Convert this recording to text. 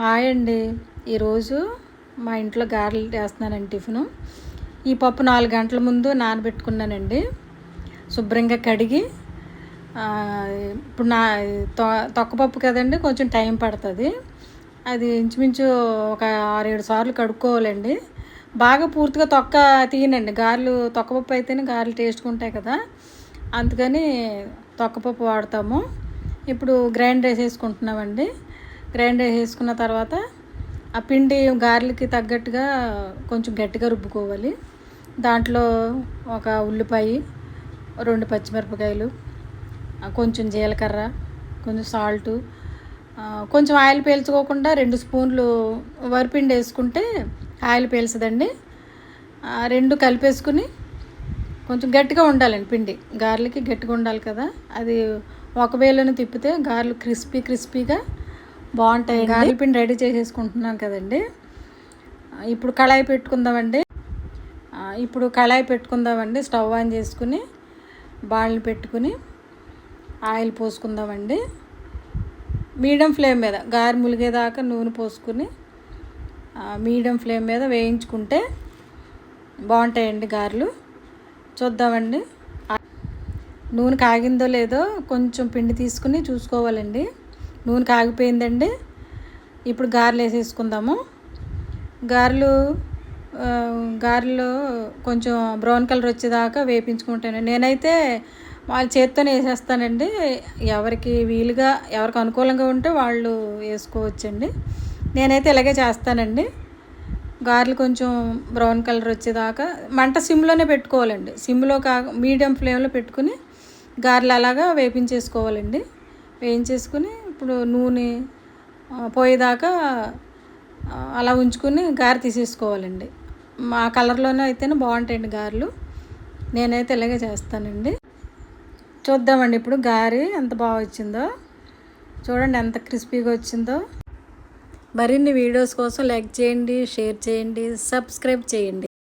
Hi అండి. ఈరోజు మా ఇంట్లో గారెలు చేస్తున్నానండి టిఫిను. ఈ పప్పు నాలుగు గంటల ముందు నానబెట్టుకున్నానండి. శుభ్రంగా కడిగి ఇప్పుడు నా తొ తొక్కపప్పు కదండి కొంచెం టైం పడుతుంది. అది ఇంచుమించు ఒక ఆరేడు సార్లు కడుక్కోవాలండి. బాగా పూర్తిగా తొక్క తీయనండి. గారెలు తొక్కపప్పు అయితేనే గారెలు టేస్ట్గా ఉంటాయి కదా. అందుకని తొక్కపప్పు వాడతాము. ఇప్పుడు గ్రైండ్ వేసేసుకుంటున్నామండి. గ్రైండ్ వేసేసుకున్న తర్వాత ఆ పిండి గారెలకి తగ్గట్టుగా కొంచెం గట్టిగా రుబ్బుకోవాలి. దాంట్లో ఒక ఉల్లిపాయ రెండు పచ్చిమిరపకాయలు కొంచెం జీలకర్ర కొంచెం సాల్టు కొంచెం ఆయిల్ పీల్చుకోకుండా రెండు స్పూన్లు వరిపిండి వేసుకుంటే ఆయిల్ పీల్చదండి. ఆ, రెండు కలిపేసుకుని కొంచెం గట్టిగా ఉండాలండి పిండి. గారెలకి గట్టిగా ఉండాలి కదా. అది ఒక తిప్పితే గారెలు క్రిస్పీ క్రిస్పీగా బాగుంటాయి గాలిపిండి పిండి రెడీ చేసేసుకుంటున్నాం కదండి. ఇప్పుడు కళాయి పెట్టుకుందామండి. ఇప్పుడు కళాయి పెట్టుకుందామండి. స్టవ్ ఆన్ చేసుకుని బాళ్ళు పెట్టుకుని ఆయిల్ పోసుకుందామండి. మీడియం ఫ్లేమ్ మీద గారి ములిగేదాకా నూనె పోసుకుని మీడియం ఫ్లేమ్ మీద వేయించుకుంటే బాగుంటాయండి గారెలు. చూద్దామండి. నూనె కాగిందో లేదో కొంచెం పిండి తీసుకుని చూసుకోవాలండి. నూనె కాగిపోయిందండి. ఇప్పుడు గారెలు వేసేసుకుందాము. గారెలు గారెలు కొంచెం బ్రౌన్ కలర్ వచ్చేదాకా వేపించుకుంటాను నేనైతే వాళ్ళ చేత్తోనే వేసేస్తానండి. ఎవరికి వీలుగా ఎవరికి అనుకూలంగా ఉంటే వాళ్ళు వేసుకోవచ్చండి. నేనైతే ఇలాగే చేస్తానండి. గారెలు కొంచెం బ్రౌన్ కలర్ వచ్చేదాకా మంట సిమ్లోనే పెట్టుకోవాలండి. సిమ్లో కా మీడియం ఫ్లేమ్లో పెట్టుకుని గారెలు అలాగా వేపించేసుకోవాలండి. వేయించేసుకుని ఇప్పుడు నూనె పోయేదాకా అలా ఉంచుకుని గారె తీసేసుకోవాలండి. మా కలర్లోనే అయితేనే బాగుంటాయండి గారెలు. నేనైతే ఇలాగే చేస్తానండి. చూద్దామండి ఇప్పుడు గారి ఎంత బాగా వచ్చిందో. చూడండి ఎంత క్రిస్పీగా వచ్చిందో. మరిన్ని వీడియోస్ కోసం లైక్ చేయండి షేర్ చేయండి సబ్స్క్రైబ్ చేయండి.